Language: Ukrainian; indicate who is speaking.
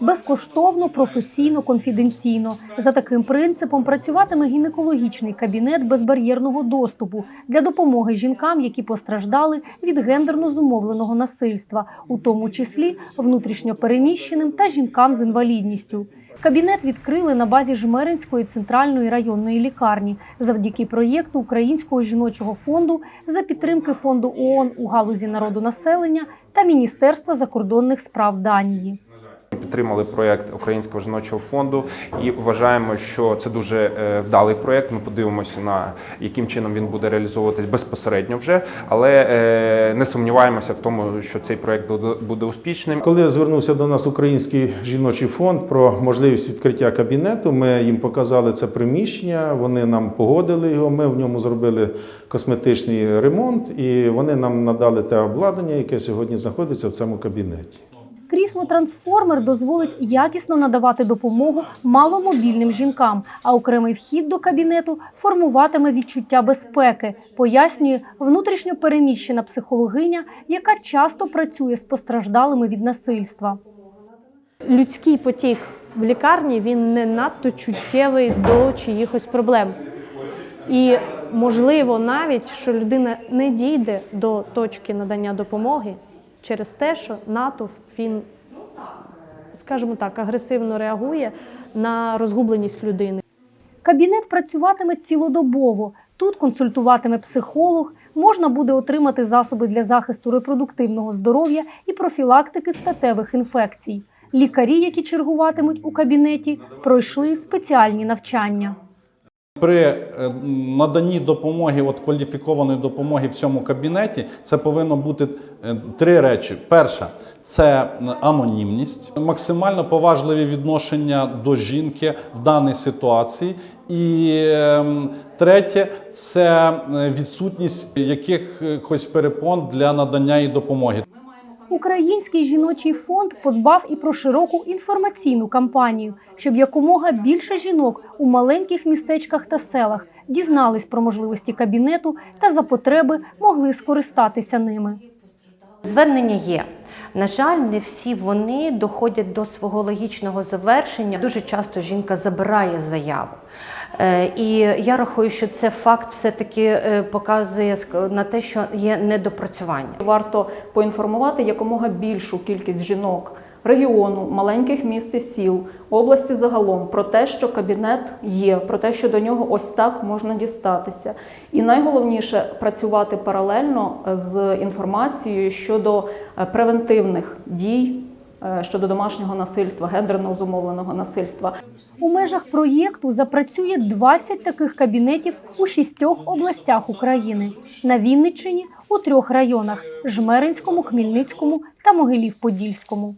Speaker 1: Безкоштовно, професійно, конфіденційно. За таким принципом працюватиме гінекологічний кабінет безбар'єрного доступу для допомоги жінкам, які постраждали від гендерно зумовленого насильства, у тому числі внутрішньо переміщеним та жінкам з інвалідністю. Кабінет відкрили на базі Жмеринської центральної районної лікарні завдяки проєкту Українського жіночого фонду за підтримки фонду ООН у галузі народонаселення та Міністерства закордонних справ Данії.
Speaker 2: Підтримали проєкт Українського жіночого фонду і вважаємо, що це дуже е, вдалий проєкт. Ми подивимося на яким чином він буде реалізовуватись безпосередньо вже, але е, не сумніваємося в тому, що цей проєкт буде- буде успішним.
Speaker 3: Коли звернувся до нас Український жіночий фонд про можливість відкриття кабінету, ми їм показали це приміщення, вони нам погодили його. Ми в ньому зробили косметичний ремонт, і вони нам надали те обладнання, яке сьогодні знаходиться в цьому кабінеті.
Speaker 1: Крісло трансформер дозволить якісно надавати допомогу маломобільним жінкам, а окремий вхід до кабінету формуватиме відчуття безпеки, пояснює внутрішньо переміщена психологиня, яка часто працює з постраждалими від насильства.
Speaker 4: людський потік в лікарні він не надто чуттєвий до чиїхось проблем. І можливо навіть, що людина не дійде до точки надання допомоги через те, що натовп він, скажімо так, агресивно реагує на розгубленість людини.
Speaker 1: Кабінет працюватиме цілодобово. Тут консультуватиме психолог, можна буде отримати засоби для захисту репродуктивного здоров'я і профілактики статевих інфекцій. Лікарі, які чергуватимуть у кабінеті, пройшли спеціальні навчання.
Speaker 5: При е, наданні допомоги, от кваліфікованої допомоги в цьому кабінеті, це повинно бути е, три речі. Перша це анонімність, максимально поважливі відношення до жінки в даній ситуації. І ем, третє це е, відсутність якихось перепон для надання їй допомоги.
Speaker 1: Український жіночий фонд подбав і про широку інформаційну кампанію, щоб якомога більше жінок у маленьких містечках та селах дізнались про можливості кабінету та за потреби могли скористатися ними.
Speaker 6: Звернення є. На жаль, не всі вони доходять до свого логічного завершення. Дуже часто жінка забирає заяву. Е, І я рахую, що це факт все-таки е, показує на те, що є недопрацювання.
Speaker 7: Варто поінформувати якомога більшу кількість жінок регіону, маленьких міст і сіл, області загалом про те, що кабінет є, про те, що до нього ось так можна дістатися. І найголовніше працювати паралельно з інформацією щодо е, превентивних дій е, щодо домашнього насильства, гендерно зумовленого насильства.
Speaker 1: У межах проєкту запрацює 20 таких кабінетів у шістьох областях України на Вінниччині у трьох районах: Жмеринському, Хмельницькому та Могилів-Подільському.